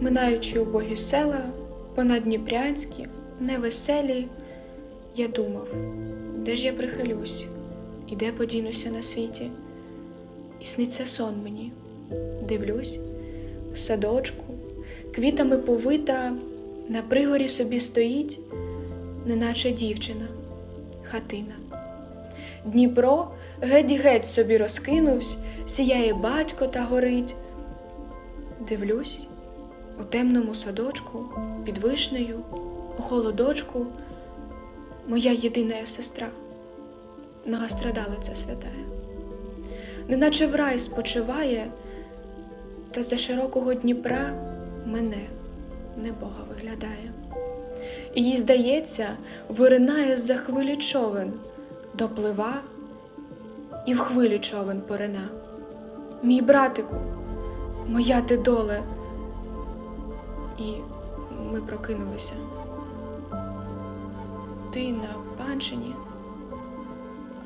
Минаючи убогі села, понадніпрянські, невеселі, я думав, де ж я прихилюсь, і де подінуся на світі. І сниться сон мені. Дивлюсь, в садочку, квітами повита, на пригорі собі стоїть, неначе дівчина, хатина. Дніпро геть-геть собі розкинувсь, сіяє батько та горить. Дивлюсь, у темному садочку, під вишнею, у холодочку, моя єдина сестра, многострадалиця святая, неначе в рай спочиває, та за широкого Дніпра мене, не Бога виглядає. І їй здається, виринає з-за хвилі човен, доплива і в хвилі човен порина. Мій братику, моя ти доле. І ми прокинулися. Ти на панщині,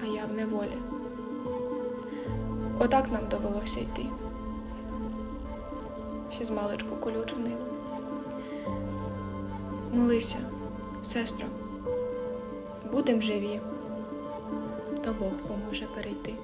а я в неволі. Отак нам довелося йти. Ще з маличку колючу ниву. Молися, сестро, будем живі, то Бог поможе перейти.